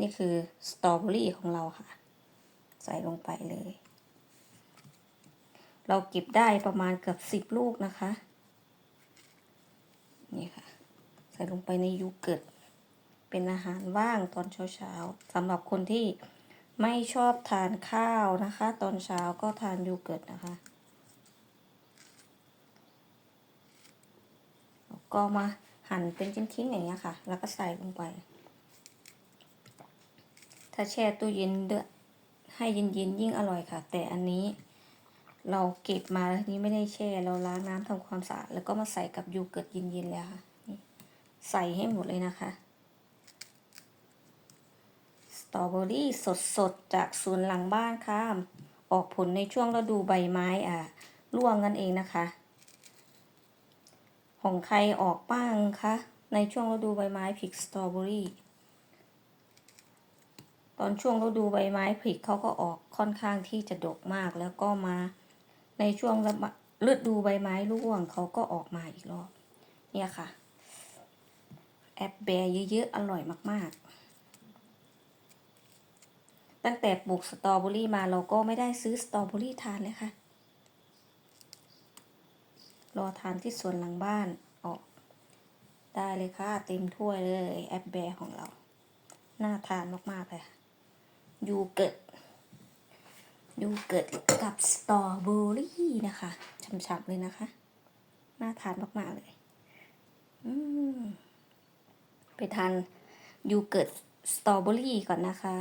นี่คือสตรอเบอรี่ของเราค่ะ ใส่ลงไปเลย เราเก็บได้ประมาณเกือบสิบลูกนะคะ นี่ค่ะ ใส่ลงไปในยูเกิร์ต เป็นอาหารว่างตอนเช้าๆสำหรับคนที่ไม่ชอบทานข้าวนะคะ ตอนเช้าก็ทานยูเกิร์ตนะคะ ก็มาหั่นเป็นชิ้นๆอย่างเงี้ยค่ะ แล้วก็ใส่ลงไป ถ้าแช่ตู้เย็นเดือให้เย็นๆยิ่งอร่อยค่ะ แต่อันนี้เราเก็บมาแล้วนี้ไม่ได้แช่เราล้างน้ำทำความสะอาดแล้วก็มาใส่กับยูเกิร์ตเย็นๆแล้วค่ะใส่ให้หมดเลยนะคะสตรอเบอรี่สดๆจากสวนหลังบ้านค่ะ ออกผลในช่วงฤดูใบไม้อะร่วงกันเองนะคะ ของใครออกบ้างคะในช่วงฤดูใบไม้ผลิกสตรอเบอรี่ ตอนช่วงฤดูใบไม้ผลิเขาก็ออกค่อนข้างที่จะดกมากแล้วก็มาในช่วงฤดูใบไม้ร่วงเขาก็ออกมาอีกรอบ เนี่ยค่ะ แอปแบร์เยอะๆ อร่อยมากๆ ตั้งแต่ปลูกสตรอเบอรี่มาเราก็ไม่ได้ซื้อสตรอเบอรี่ทานเลยค่ะ รอทานที่สวนหลังบ้านออก ได้เลยค่ะ เต็มถ้วยเลย แอปแบร์ของเรา น่าทานมากๆเลยค่ะ ยูเกิร์ตยูเกิร์ตกับสตรอเบอรี่นะคะช่ำๆเลยนะคะ น่าทานมากๆเลยไปทานยูเกิร์ตสตรอเบอรี่ก่อนนะคะ